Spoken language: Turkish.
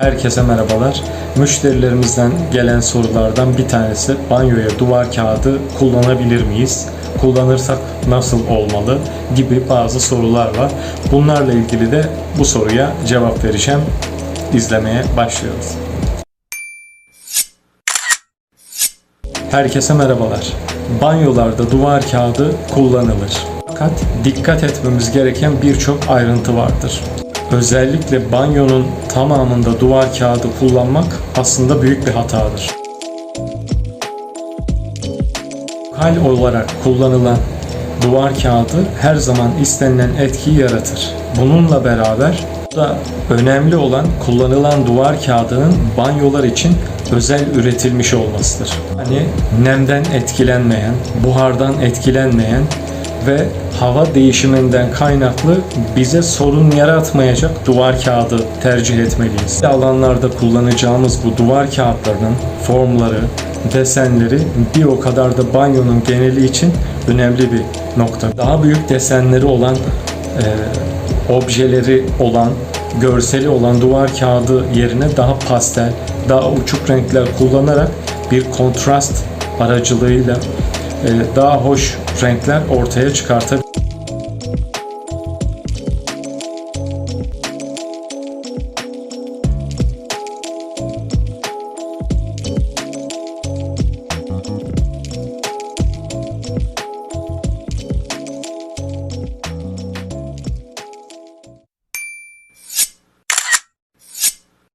Herkese merhabalar. Müşterilerimizden gelen sorulardan bir tanesi banyoya duvar kağıdı kullanabilir miyiz? Kullanırsak nasıl olmalı? gibi bazı sorular var. Bunlarla ilgili de bu soruya cevap vereceğim. İzlemeye başlıyoruz. Herkese merhabalar. Banyolarda duvar kağıdı kullanılır. Fakat dikkat etmemiz gereken birçok ayrıntı vardır. Özellikle banyonun tamamında duvar kağıdı kullanmak aslında büyük bir hatadır. Lokal olarak kullanılan duvar kağıdı her zaman istenilen etkiyi yaratır. Bununla beraber da önemli olan kullanılan duvar kağıdının banyolar için özel üretilmiş olmasıdır. Hani nemden etkilenmeyen, buhardan etkilenmeyen ve hava değişiminden kaynaklı bize sorun yaratmayacak duvar kağıdı tercih etmeliyiz. Alanlarda kullanacağımız bu duvar kağıtlarının formları, desenleri bir o kadar da banyonun geneli için önemli bir nokta. Daha büyük desenleri olan, e, objeleri olan, görseli olan duvar kağıdı yerine daha pastel, daha uçuk renkler kullanarak bir kontrast aracılığıyla daha hoş renkler ortaya çıkartabilir.